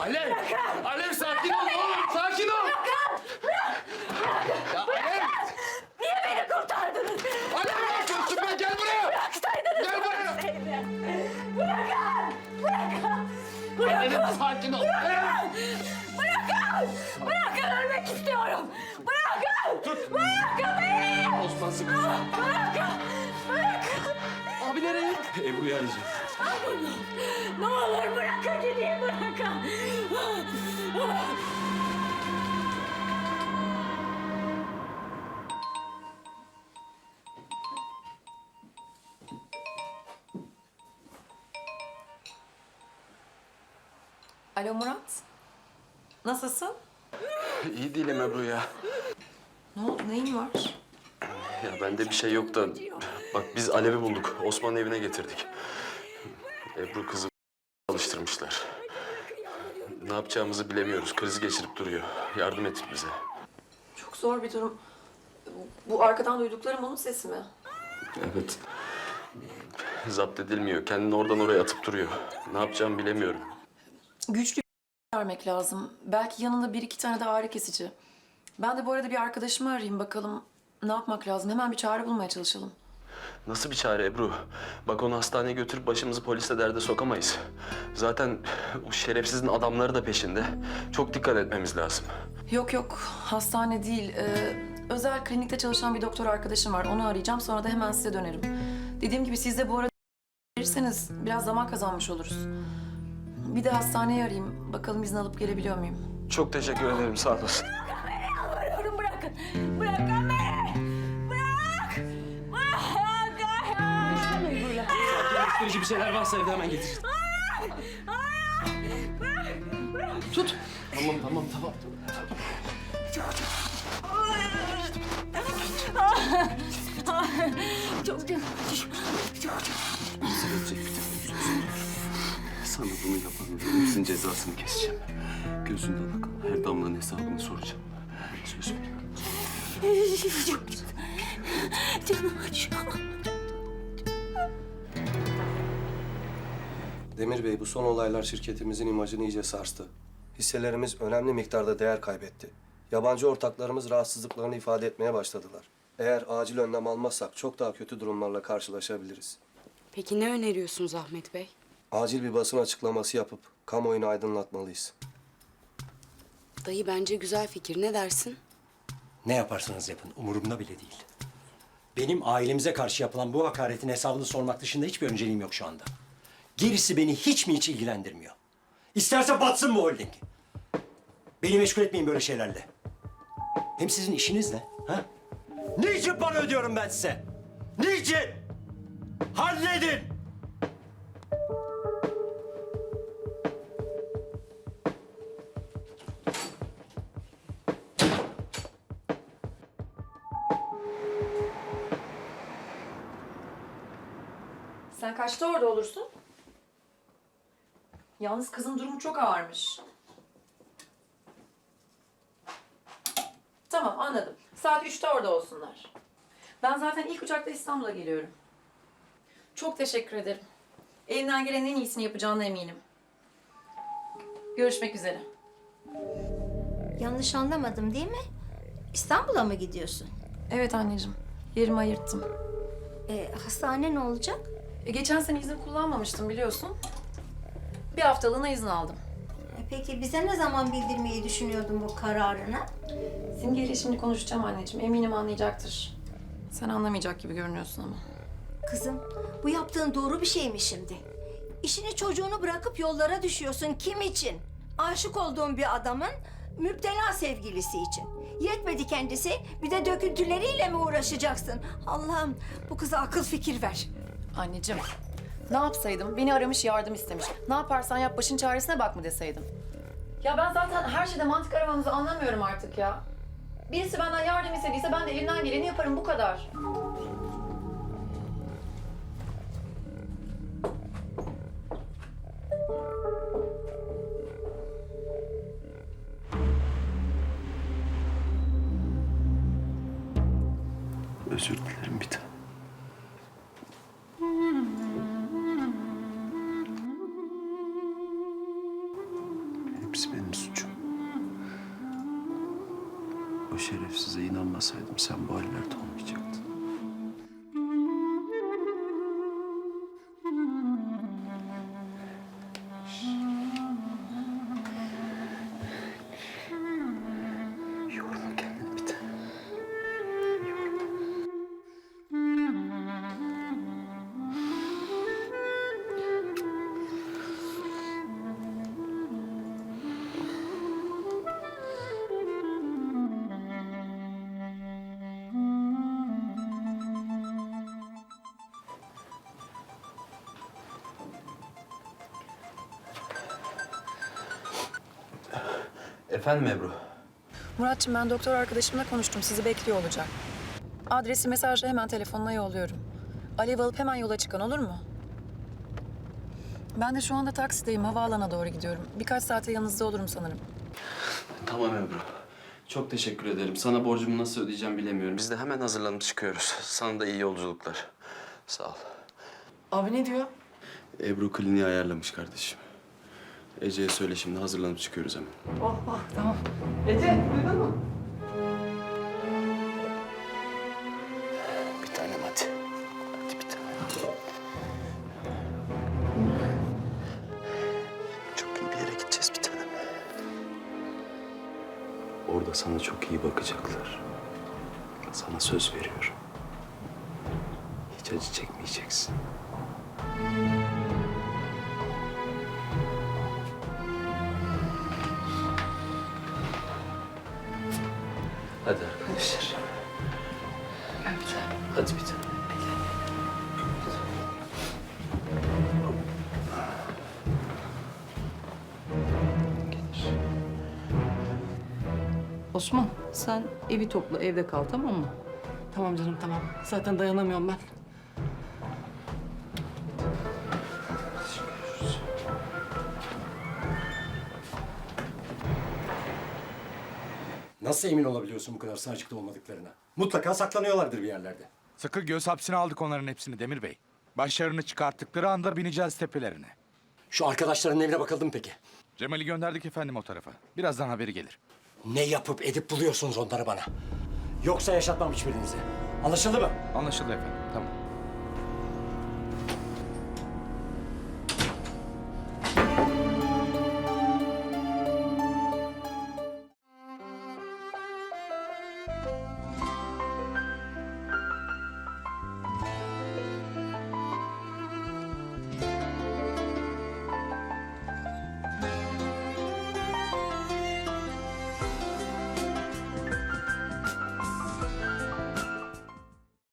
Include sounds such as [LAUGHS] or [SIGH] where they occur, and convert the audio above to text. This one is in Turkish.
Alev! Alev sakin ol oğlum, sakin ol! Ya Alev! Niye beni kurtardınız? Alev ne yapıyorsun be? Gel buraya! Bıraksaydınız Gel buraya! beni. Bırakın! Bırakın! Alev Bırakın! sakin ol! Alev! Bırakın! Bırakın ölmek istiyorum! Bırakın! Bırakın beni! Osman sıkı. Bırakın! Bırakın! Abi nereye? Ebru'yu arayacağım. Ne olur bırakın gideyim bırakın! Alo Murat. Nasılsın? İyi değilim Ebru ya. Ne oldu? Neyin var? Ya bende bir şey yok da bak biz Alev'i bulduk. Osman'ın evine getirdik. Ebru kızı alıştırmışlar. Ne yapacağımızı bilemiyoruz. Kriz geçirip duruyor. Yardım et bize. Çok zor bir durum. Bu arkadan duyduklarım onun sesi mi? Evet. Zapt edilmiyor. Kendini oradan oraya atıp duruyor. Ne yapacağımı bilemiyorum. Güçlü vermek lazım. Belki yanında bir iki tane de ağrı kesici. Ben de bu arada bir arkadaşımı arayayım bakalım ne yapmak lazım. Hemen bir çare bulmaya çalışalım. Nasıl bir çare Ebru? Bak onu hastaneye götürüp başımızı polisle derde sokamayız. Zaten o şerefsizin adamları da peşinde. Çok dikkat etmemiz lazım. Yok yok hastane değil. Ee, özel klinikte çalışan bir doktor arkadaşım var. Onu arayacağım sonra da hemen size dönerim. Dediğim gibi siz de bu arada verirseniz biraz zaman kazanmış oluruz. Bir de hastaneye arayayım. Bakalım izin alıp gelebiliyor muyum? Çok teşekkür ederim. Sağ olasın. [LAUGHS] Bırakın! Bırakın beni! Sakinleştirici bir şeyler varsa evde hemen getir. Tut. Tamam, tamam, tamam. Çok canım. Çok Sana bunu yapanın hepsinin cezasını keseceğim. Gözünde bak. Her damlanın hesabını soracağım. Söz veriyorum. Canım acıyor. Demir Bey, bu son olaylar şirketimizin imajını iyice sarstı. Hisselerimiz önemli miktarda değer kaybetti. Yabancı ortaklarımız rahatsızlıklarını ifade etmeye başladılar. Eğer acil önlem almazsak çok daha kötü durumlarla karşılaşabiliriz. Peki ne öneriyorsunuz Ahmet Bey? Acil bir basın açıklaması yapıp kamuoyunu aydınlatmalıyız. Dayı bence güzel fikir. Ne dersin? Ne yaparsanız yapın umurumda bile değil. Benim ailemize karşı yapılan bu hakaretin hesabını sormak dışında hiçbir önceliğim yok şu anda. Gerisi beni hiç mi hiç ilgilendirmiyor. İsterse batsın bu holding. Beni meşgul etmeyin böyle şeylerle. Hem sizin işiniz ne? Ha? Niçin para ödüyorum ben size? Niçin? Halledin! Sen kaçta orada olursun? Yalnız kızın durumu çok ağırmış. Tamam anladım. Saat üçte orada olsunlar. Ben zaten ilk uçakta İstanbul'a geliyorum. Çok teşekkür ederim. Elinden gelenin en iyisini yapacağına eminim. Görüşmek üzere. Yanlış anlamadım değil mi? İstanbul'a mı gidiyorsun? Evet anneciğim. Yerimi ayırttım. E, hastane ne olacak? E, geçen sene izin kullanmamıştım biliyorsun. Bir haftalığına izin aldım. E, peki bize ne zaman bildirmeyi düşünüyordun bu kararını? Simge ile şimdi konuşacağım anneciğim. Eminim anlayacaktır. Sen anlamayacak gibi görünüyorsun ama. Kızım, bu yaptığın doğru bir şey mi şimdi? İşini çocuğunu bırakıp yollara düşüyorsun. Kim için? Aşık olduğun bir adamın müptela sevgilisi için. Yetmedi kendisi, bir de döküntüleriyle mi uğraşacaksın? Allah'ım, bu kıza akıl fikir ver. Anneciğim, ne yapsaydım? Beni aramış, yardım istemiş. Ne yaparsan yap, başın çaresine bak mı deseydim? Ya ben zaten her şeyde mantık aramamızı anlamıyorum artık ya. Birisi benden yardım istediyse ben de elimden geleni yaparım, bu kadar. Özür dilerim bir tane. İnanmasaydım sen bu hallerde olmayacaktın. Efendim Ebru? Muratçım ben doktor arkadaşımla konuştum. Sizi bekliyor olacak. Adresi mesajla hemen telefonuna yolluyorum. Alev alıp hemen yola çıkan olur mu? Ben de şu anda taksideyim. Havaalanına doğru gidiyorum. Birkaç saate yanınızda olurum sanırım. Tamam Ebru. Çok teşekkür ederim. Sana borcumu nasıl ödeyeceğim bilemiyorum. Biz de hemen hazırlanıp çıkıyoruz. Sana da iyi yolculuklar. Sağ ol. Abi ne diyor? Ebru kliniği ayarlamış kardeşim. Ece'ye söyle şimdi hazırlanıp çıkıyoruz hemen. Oh, oh tamam. Ece duydun mu? Bir tanem hadi. Hadi bir tanem. Çok iyi bir yere gideceğiz bir tanem. Orada sana çok iyi bakacaklar. Sana söz veriyorum. Hiç acı çekmeyeceksin. Hadi bir tanem. Osman sen evi topla evde kal tamam mı? Tamam canım tamam. Zaten dayanamıyorum ben. Nasıl emin olabiliyorsun bu kadar sağcıkta olmadıklarına? Mutlaka saklanıyorlardır bir yerlerde. Sıkı göz hapsine aldık onların hepsini Demir Bey. Başlarını çıkarttıkları anda bineceğiz tepelerine. Şu arkadaşların evine bakıldı mı peki? Cemal'i gönderdik efendim o tarafa. Birazdan haberi gelir. Ne yapıp edip buluyorsunuz onları bana? Yoksa yaşatmam hiçbirinizi. Anlaşıldı mı? Anlaşıldı efendim. Tamam.